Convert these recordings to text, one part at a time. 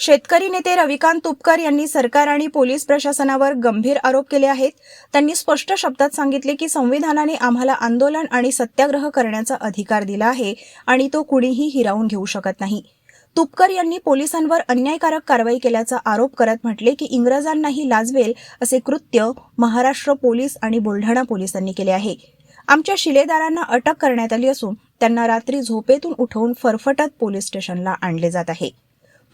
शेतकरी नेते रविकांत तुपकर यांनी सरकार आणि पोलीस प्रशासनावर गंभीर आरोप केले आहेत. त्यांनी स्पष्ट शब्दात सांगितले की संविधानाने आम्हाला आंदोलन आणि सत्याग्रह करण्याचा अधिकार दिला आहे आणि तो कुणीही हिरावून घेऊ शकत नाही. तुपकर यांनी पोलिसांवर अन्यायकारक कारवाई केल्याचा आरोप करत म्हटले की इंग्रजांनाही लाजवेल असे कृत्य महाराष्ट्र पोलीस आणि बुलढाणा पोलिसांनी केले आहे. आमच्या शिलेदारांना अटक करण्यात आली असून त्यांना रात्री झोपेतून उठवून फरफटत पोलीस स्टेशनला आणले जात आहे.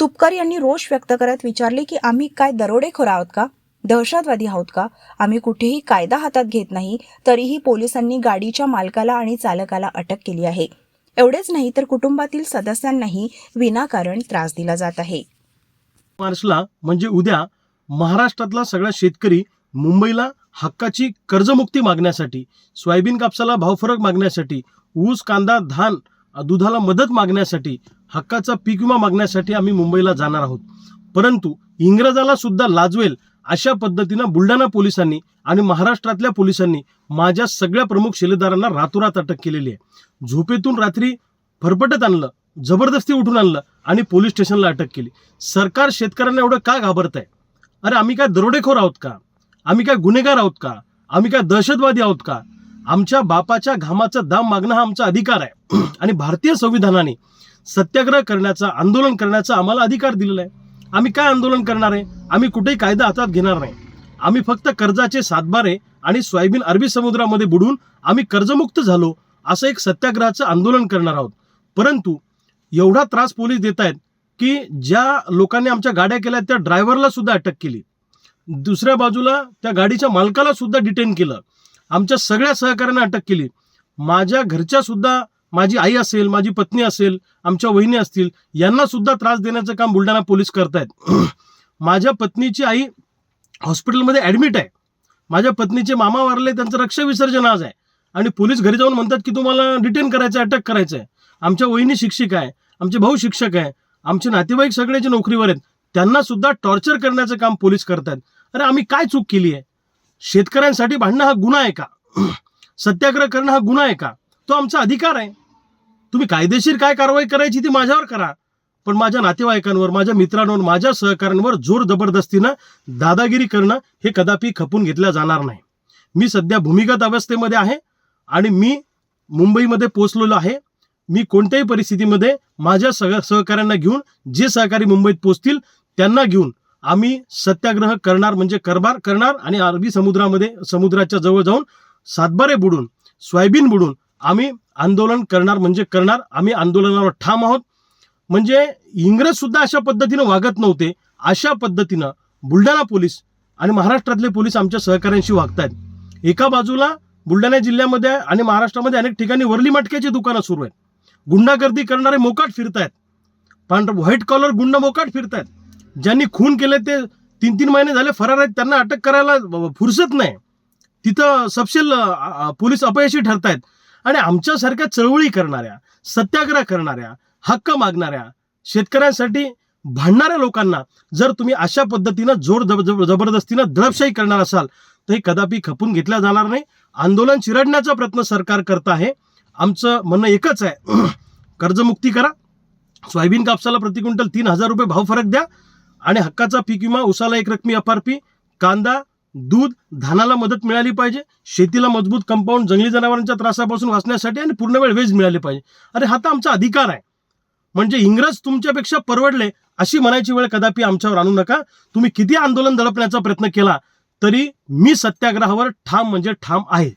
तुपकर यांनी रोष व्यक्त करत विचारले की आम्ही काय दरोडेखोर आहोत का? दहशतवादी आहोत का? आम्ही कुठेही कायदा हातात घेत नाही तरीही पोलिसांनी गाडीच्या मालकाला आणि चालकाला अटक केली आहे. एवढेच नाही तर कुटुंबातील सदस्यांनाही विनाकारण त्रास दिला जात आहे. मार्चला म्हणजे उद्या महाराष्ट्रातला सगळा शेतकरी मुंबईला हक्काची कर्जमुक्ती मागण्यासाठी सोयाबीन कापसाला भावफरक मागण्यासाठी ऊस कांदा धान दुधाला मदत मागण्यासाठी हक्काचा पीक विमा मागण्यासाठी आम्ही मुंबईला जाणार आहोत. परंतु इंग्रजाला सुद्धा लाजवेल अशा पद्धतीनं बुलढाणा पोलिसांनी आणि महाराष्ट्रातल्या पोलिसांनी माझ्या सगळ्या प्रमुख शिलेदारांना रातोरात अटक केलेली आहे. झोपेतून रात्री फरफटत आणलं जबरदस्ती उठून आणलं आणि पोलीस स्टेशनला अटक केली. सरकार शेतकऱ्यांना एवढं का घाबरत आहे अरे आम्ही काय दरोडेखोर आहोत का? आम्ही काय गुन्हेगार आहोत का? आम्ही काय दहशतवादी आहोत का? आमच्या बापाच्या घामाचा दाम मागणं हा आमचा अधिकार आहे. आणि भारतीय संविधानाने सत्याग्रह करण्याचा आंदोलन करण्याचा आम्हाला अधिकार दिलेला आहे. आम्ही काय आंदोलन करणार आहे? आम्ही कुठेही कायदा हातात घेणार नाही. आम्ही फक्त कर्जाचे सातबारे आणि सोयाबीन अरबी समुद्रामध्ये बुडून आम्ही कर्जमुक्त झालो असं एक सत्याग्रहाचं आंदोलन करणार आहोत. परंतु एवढा त्रास पोलीस देत आहेत की ज्या लोकांनी आमच्या गाड्या केल्या त्या ड्रायव्हरला सुद्धा अटक केली. दुसऱ्या बाजूला त्या गाडीच्या मालकाला सुद्धा डिटेन केलं. आमच्या सगळ्या सहकाऱ्यांना अटक केली. माझ्या घरच्या सुद्धा माझी आई असेल माझी पत्नी असेल आमच्या वहिनी असतील यांना सुद्धा त्रास देण्याचं काम बुलढाणा पोलीस करतायत. माझ्या पत्नीची आई हॉस्पिटलमध्ये ॲडमिट आहे. माझ्या पत्नीचे मामा वारले त्यांचं रक्त विसर्जन आज आहे. आणि पोलीस घरी जाऊन म्हणतात की तुम्हाला डिटेन करायचं आहे अटक करायचं आहे आमच्या वहिनी शिक्षिका आहे आमचे भाऊ शिक्षक आहे आमचे नातेवाईक सगळ्याचे नोकरीवर आहेत. त्यांना सुद्धा टॉर्चर करण्याचं काम पोलीस करतात अरे आम्ही काय चूक केली आहे? शेतकऱ्यांसाठी भांडणं हा गुन्हा आहे का? सत्याग्रह करणं हा गुन्हा आहे का? तो आमचा अधिकार आहे. तुम्ही कायदेशीर काय कारवाई करायची ती माझ्यावर करा. पण माझ्या नातेवाईकांवर माझ्या मित्रांवर माझ्या सहकाऱ्यांवर जोर जबरदस्तीनं दादागिरी करणं हे कदापि खपून घेतल्या जाणार नाही. मी सध्या भूमिगत अवस्थेमध्ये आहे आणि मी मुंबईमध्ये पोचलेलो आहे. मी कोणत्याही परिस्थितीमध्ये माझ्या सगळ्या सहकाऱ्यांना घेऊन जे सहकारी मुंबईत पोचतील त्यांना घेऊन आम्ही सत्याग्रह करणार म्हणजे करबार करणार आणि अरबी समुद्रामध्ये समुद्राच्या जवळ जाऊन सातबारे बुडून सोयाबीन बुडून आम्ही आंदोलन करणार म्हणजे करणार. आम्ही आंदोलनावर ठाम आहोत. म्हणजे इंग्रज सुद्धा अशा पद्धतीनं वागत नव्हते. अशा पद्धतीनं बुलढाणा पोलीस आणि महाराष्ट्रातले पोलीस आमच्या सहकाऱ्यांशी वागतायत. एका बाजूला बुलढाणा जिल्ह्यामध्ये आणि महाराष्ट्रामध्ये अनेक ठिकाणी वरली मटक्याची दुकानं सुरू आहेत. गुंडागर्दी करणारे मोकाट फिरतायत. पण व्हाईट कॉलर गुंड मोकाट फिरतायत. ज्यांनी खून केले ते तीन तीन महिने झाले फरार आहेत त्यांना अटक करायला फुरसत नाही. तिथं सपशेल पोलीस अपयशी ठरतायत. आणि आमच्यासारख्या चळवळी करणाऱ्या सत्याग्रह करणाऱ्या हक्क मागणाऱ्या शेतकऱ्यांसाठी भांडणाऱ्या लोकांना जर तुम्ही अशा पद्धतीनं जोर जब जब- जबरदस्तीनं दडपशाही करणार असाल तर हे कदापि खपून घेतल्या जाणार नाही. आंदोलन चिरडण्याचा प्रयत्न सरकार करत आहे. आमचं म्हणणं एकच आहे. कर्जमुक्ती करा. सोयाबीन कापसाला प्रति क्विंटल तीन हजार रुपये भाव फरक द्या. आणि हक्काचा पीक विमा उसाला एक रकमी एफ आर पी कांदा दूध धानाला मदत मिळाली पाहिजे शेतीला मजबूत कंपाऊंड जंगली जनावरांच्या त्रासापासून वाचण्यासाठी आणि पूर्ण वेळ वेज मिळाली पाहिजे. अरे हा तर आमचा अधिकार आहे. म्हणजे इंग्रज तुमच्यापेक्षा परवडले अशी म्हणायची वेळ कदापि आमच्यावर आणू नका. तुम्ही किती आंदोलन दडपण्याचा प्रयत्न केला तरी मी सत्याग्रहावर ठाम म्हणजे ठाम आहे.